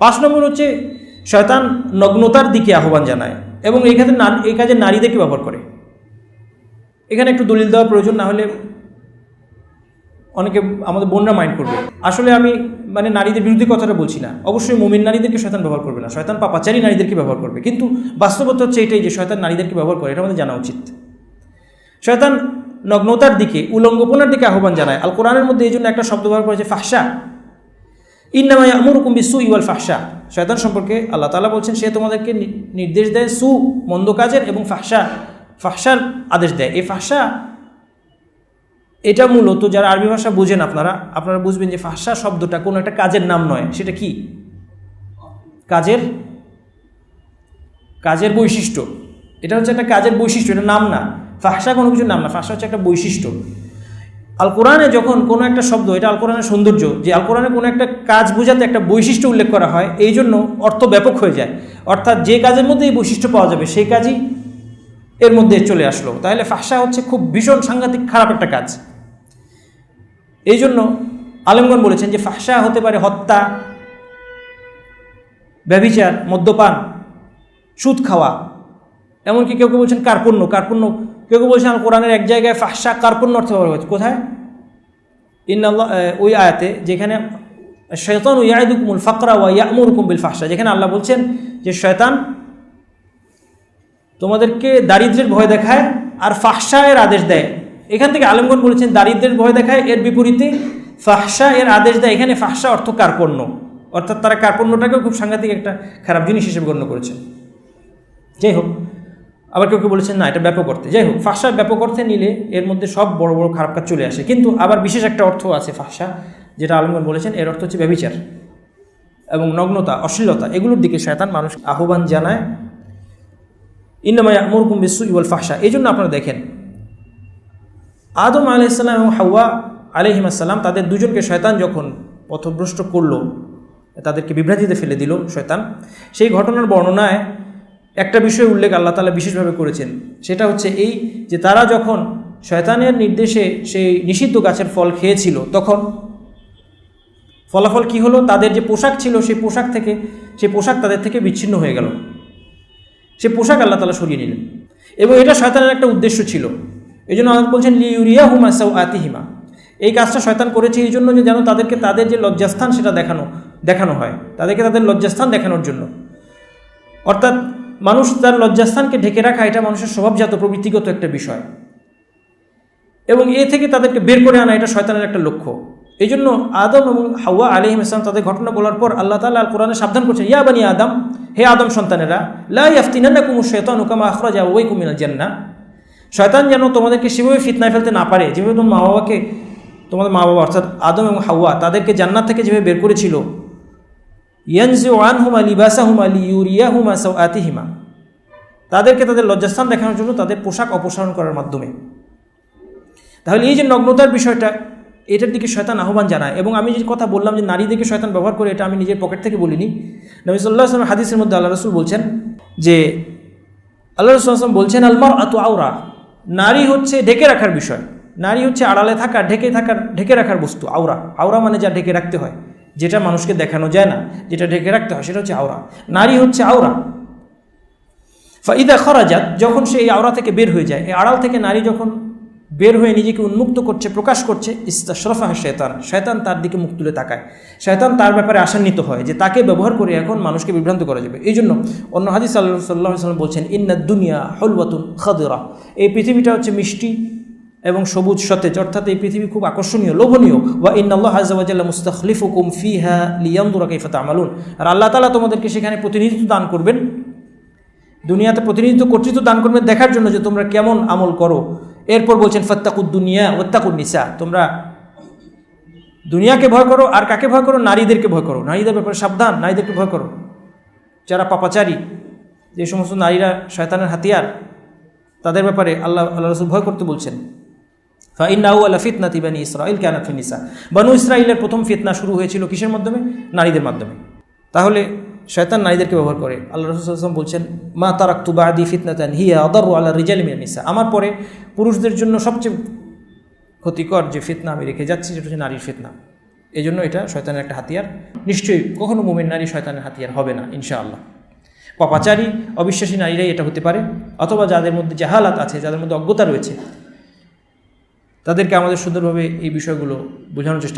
পাঁচ নম্বর হচ্ছে শয়তান নগ্নতার দিকে আহ্বান জানায় এবং এই ক্ষেত্রে এই কাজে নারীদেরকে ব্যবহার করে। এখানে একটু দলিল দেওয়ার প্রয়োজন, না হলে অনেকে আমাদের বোনরা মাইন্ড করবে। আসলে আমি মানে নারীদের বিরুদ্ধে কথাটা বলছি না। অবশ্যই মুমিন নারীদেরকে শয়তান ব্যবহার করবে না। শয়তান পাপাচারী নারীদেরকে ব্যবহার করবে। কিন্তু বাস্তবতা হচ্ছে এটাই যে শয়তান নারীদেরকে ব্যবহার করে, এটা আমাদের জানা উচিত। শয়তান নগ্নতার দিকে, উলঙ্গপনার দিকে আহ্বান জানায়। আল কোরআনের মধ্যে এই জন্য একটা শব্দ ব্যবহার করেছে ফাহসা ইন্নামাই আমরুকুম বিসু ইওয়াল ফাহসা শয়তান সম্পর্কে আল্লাহ তালা বলছেন, সে তোমাদেরকে নির্দেশ দেয় সু মন্দ কাজের এবং ফাহসা ফাহসার আদেশ দেয়। এই ফাহসা এটা মূলত যারা আরবি ভাষা বুঝেন আপনারা আপনারা বুঝবেন যে ফাহসা শব্দটা কোনো একটা কাজের নাম নয়। সেটা কি? কাজের কাজের বৈশিষ্ট্য। এটা হচ্ছে একটা কাজের বৈশিষ্ট্য, এটা নাম না। ফাহসা কোনো কিছুর নাম না। ফাহসা হচ্ছে একটা বৈশিষ্ট্য। আল কোরআনে যখন কোনো একটা শব্দ, এটা আল কোরআনের সৌন্দর্য, যে আল কোরআনে কোনো একটা কাজ বোঝাতে একটা বৈশিষ্ট্য উল্লেখ করা হয়, এই জন্য অর্থ ব্যাপক হয়ে যায়। অর্থাৎ যে কাজের মধ্যে এই বৈশিষ্ট্য পাওয়া যাবে, সেই কাজই এর মধ্যে চলে আসলো। তাহলে ফাঁসা হচ্ছে খুব ভীষণ সাংঘাতিক খারাপ একটা কাজ। এই জন্য আলমগণ বলেছেন যে ফাঁসা হতে পারে হত্যা, ব্যভিচার, মদ্যপান, সুদ খাওয়া, এমনকি কেউ কেউ বলছেন কার্পণ্য কার্পণ্য কেউ কেউ বলছেন কোরআনের এক জায়গায় ফাহসা কার্পণ্য অর্থ ব্যবহার হয়েছে কোথায়? ইন্নাল্লাহ ওই আয়াতে যেখানে শয়তান ও ইয়াদুকুমুল ফাকরা ওয়া ইয়ামুরুকুম বিল ফাহসা যেখানে আল্লাহ বলছেন যে শয়তান তোমাদেরকে দারিদ্রের ভয় দেখায় আর ফাহসা এর আদেশ দেয়। এখান থেকে আলমগন বলেছেন দারিদ্রের ভয় দেখায়, এর বিপরীতে ফাহসা এর আদেশ দেয়। এখানে ফাহসা অর্থ কার্পণ্য। অর্থাৎ তারা কার্পণ্যটাকেও খুব সাংঘাতিক একটা খারাপ জিনিস হিসেবে গণ্য করেছে। যাই হোক আবার কেউ কেউ বলেছেন, না, এটা ব্যাপক অর্থে। যাই হোক ফাঁসা ব্যাপক অর্থে নিলে এর মধ্যে সব বড় বড় খারাপ কাজ চলে আসে। কিন্তু আবার বিশেষ একটা অর্থ আছে ফাঁসা যেটা আলমগণ বলেছেন, এর অর্থ হচ্ছে ব্যবিচার এবং নগ্নতা, অশ্লীলতা, এগুলোর দিকে শয়তান মানুষ আহ্বান জানায়। ইন্নামাই আমরকুম বিসু ইউল ফাহসা এই জন্য আপনারা দেখেন, আদম আলাইসাল্লাম এবং হাওয়া আলহিমাসাল্লাম তাদের দুজনকে শয়তান যখন পথভ্রষ্ট করল, তাদেরকে বিভ্রাতিতে ফেলে দিল শয়তান, সেই ঘটনার বর্ণনায় একটা বিষয় উল্লেখ আল্লাহ তালা বিশেষভাবে করেছেন। সেটা হচ্ছে এই যে তারা যখন শয়তানের নির্দেশে সেই নিষিদ্ধ গাছের ফল খেয়েছিল, তখন ফলাফল কি হলো? তাদের যে পোশাক ছিল, সেই পোশাক থেকে, সেই পোশাক তাদের থেকে বিচ্ছিন্ন হয়ে গেল। সে পোশাক আল্লাহ তালা সরিয়ে নিলেন। এবং এটা শয়তানের একটা উদ্দেশ্য ছিল। এই জন্য আল্লাহ বলছেন লিউরিয়া হুমা সাউ আতিহিমা এই কাজটা শয়তান করেছে এই জন্য যে যেন তাদেরকে তাদের যে লজ্জাস্থান সেটা দেখানো দেখানো হয়। তাদেরকে তাদের লজ্জাস্থান দেখানোর জন্য। অর্থাৎ মানুষ তার লজ্জাস্থানকে ঢেকে রাখা, এটা মানুষের স্বভাবজাত, প্রবৃত্তিগত একটা বিষয়। এবং এ থেকে তাদেরকে বের করে আনা, এটা শয়তানের একটা লক্ষ্য। এই জন্য আদম এবং হাওয়া আলিহিম ইসলাম তাদের ঘটনা বলার পর আল্লাহ তালা আল কোরআনে সাবধান করছেন, ইয়া বানি আদম, হে আদম সন্তানেরা লাই আফতিনান্না কুমু শৈতান উকামা আখরা যা ওই কুমিনা জান্না শয়তান যেন তোমাদেরকে সেভাবে ফিতনায় ফেলতে না পারে, যেভাবে তোমার মা বাবাকে তোমাদের মা বাবা অর্থাৎ আদম এবং হাওয়া, তাদেরকে জান্নাত থেকে যেভাবে বের করেছিল ইয়ানজি ওয়ান হুমা লিবাসা হুমা লিউরিয়া হুমা সাউ আতিহিমা তাদেরকে তাদের লজ্জাস্থান দেখানোর জন্য তাদের পোশাক অপসারণ করার মাধ্যমে। তাহলে এই যে নগ্নতার বিষয়টা, এটার দিকে শয়তান আহ্বান জানায়। এবং আমি যে কথা বললাম যে নারীদেরকে শয়তান ব্যবহার করে, এটা আমি নিজের পকেট থেকে বলিনি। নবী সাল্লাহ হাদিসের মধ্যে আল্লাহ রসুল বলছেন যে, আল্লাহ রসুল আসলাম বলছেন আলমার আতু আওরা নারী হচ্ছে ঢেকে রাখার বিষয়। নারী হচ্ছে আড়ালে থাকা, ঢেকে থাকার, ঢেকে রাখার বস্তু, আওরা। আওরা মানে যা ঢেকে রাখতে হয়। যেটা মানুষকে দেখানো যায় না, যেটা ঢেকে রাখতে হয়, সেটা হচ্ছে আওরা। নারী হচ্ছে আওরা। ফাইদা খরাজাত, যখন সে এই আওরা থেকে বের হয়ে যায়, এই আড়াল থেকে নারী যখন বের হয়ে নিজেকে উন্মুক্ত করছে, প্রকাশ করছে, ইস্তাশরফা শেতান শয়তান তার দিকে মুখ তুলে তাকায়। শয়তান তার ব্যাপারে আশান্বিত হয় যে তাকে ব্যবহার করে এখন মানুষকে বিভ্রান্ত করা যাবে। এই জন্য অন্য হাদিস আল্লাহ সাল্লাহ সাল্লাম বলছেন ইন্না দুনিয়া হলওয়াতুন খাদরা। এই পৃথিবীটা হচ্ছে মিষ্টি এবং সবুজ সতেজ, অর্থাৎ এই পৃথিবী খুব আকর্ষণীয়, লোভনীয়। ওয়া ইন্নআল্লাহ আজাল মুস্তাখলিফুকুম ফিহা লিয়ামদুরা কাইফাত আমালুন আর আল্লাহ তালা তোমাদেরকে সেখানে প্রতিনিধিত্ব দান করবেন। দুনিয়াতে প্রতিনিধিত্ব কর্তৃত্ব দান করবেন দেখার জন্য যে তোমরা কেমন আমল করো। এরপর বলছেন, ফত্তাকুদ দুনিয়া ওত্তাকুদ নিসা। তোমরা দুনিয়াকে ভয় করো আর কাকে ভয় করো? নারীদেরকে ভয় করো। নারীদের ব্যাপারে সাবধান, নারীদেরকে ভয় করো। যারা পাপাচারী, যে সমস্ত নারীরা শয়তানের হাতিয়ার, তাদের ব্যাপারে আল্লাহ আল্লাহ রসুল ভয় করতে বলছেন। ফাইন্নাউ আল্লাহ ফিতনা তিবানি ইসরাইল ফিনিসা বানু ইসরাইলের প্রথম ফিতনা শুরু হয়েছিল কিসের মাধ্যমে? নারীদের মাধ্যমে। তাহলে শয়তান নারীদেরকে ব্যবহার করে। আল্লাহ রসুলাম বলছেন, মা তারাক তুবাদি ফিতনাতান, হিয়া আদর আল্লাহ রিজাল মিয়া নিসা। আমার পরে পুরুষদের জন্য সবচেয়ে ক্ষতিকর যে ফিতনা আমি রেখে যাচ্ছি, সেটা হচ্ছে নারীর ফিতনা। এই জন্য এটা শয়তানের একটা হাতিয়ার। নিশ্চয়ই কখনো মোমেন নারী শয়তানের হাতিয়ার হবে না, ইনশাআল্লাহ। পাপাচারী, অবিশ্বাসী নারীরাই এটা হতে পারে। অথবা যাদের মধ্যে জাহালাত আছে, যাদের মধ্যে অজ্ঞতা রয়েছে তাদেরকে আমাদের সুন্দরভাবে এই বিষয়গুলো বোঝানোর চেষ্টা